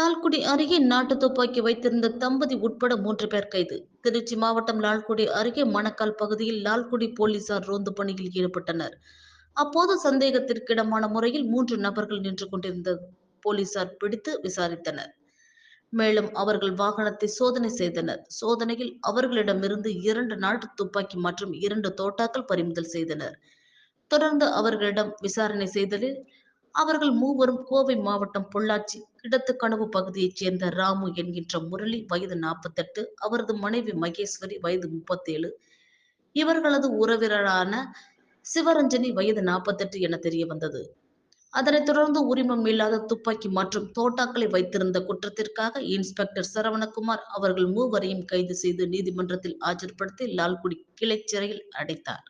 லால்குடி அருகே நாட்டு துப்பாக்கி வைத்திருந்த தம்பதி உட்பட மூன்று பேர் கைது. திருச்சி மாவட்டம் லால்குடி அருகே மணக்கால் பகுதியில் லால்குடி போலீசார் ரோந்து பணியில் ஈடுபட்டனர். அப்போது சந்தேகத்திற்கிடமான முறையில் மூன்று நபர்கள் நின்று கொண்டிருந்த போலீசார் பிடித்து விசாரித்தனர். மேலும் அவர்கள் வாகனத்தை சோதனை செய்தனர். சோதனையில் அவர்களிடமிருந்து இரண்டு நாட்டு துப்பாக்கி மற்றும் இரண்டு தோட்டாக்கள் பறிமுதல் செய்தனர். தொடர்ந்து அவர்களிடம் விசாரணை செய்ததில் அவர்கள் மூவரும் கோவை மாவட்டம் பொள்ளாச்சி கிடத்துக்கனவு பகுதியைச் சேர்ந்த ராமு என்கின்ற முரளி வயது நாற்பத்தெட்டு அவரது மனைவி மகேஸ்வரி வயது முப்பத்தேழு இவர்களது உறவினரான சிவரஞ்சனி வயது நாற்பத்தெட்டு என தெரிய வந்தது அதனைத் தொடர்ந்து உரிமம் இல்லாத துப்பாக்கி மற்றும் தோட்டாக்களை வைத்திருந்த குற்றத்திற்காக இன்ஸ்பெக்டர் சரவணகுமார் அவர்கள் மூவரையும் கைது செய்து நீதிமன்றத்தில் ஆஜர்படுத்தி லால்குடி கிளை சிறையில் அடைத்தார்.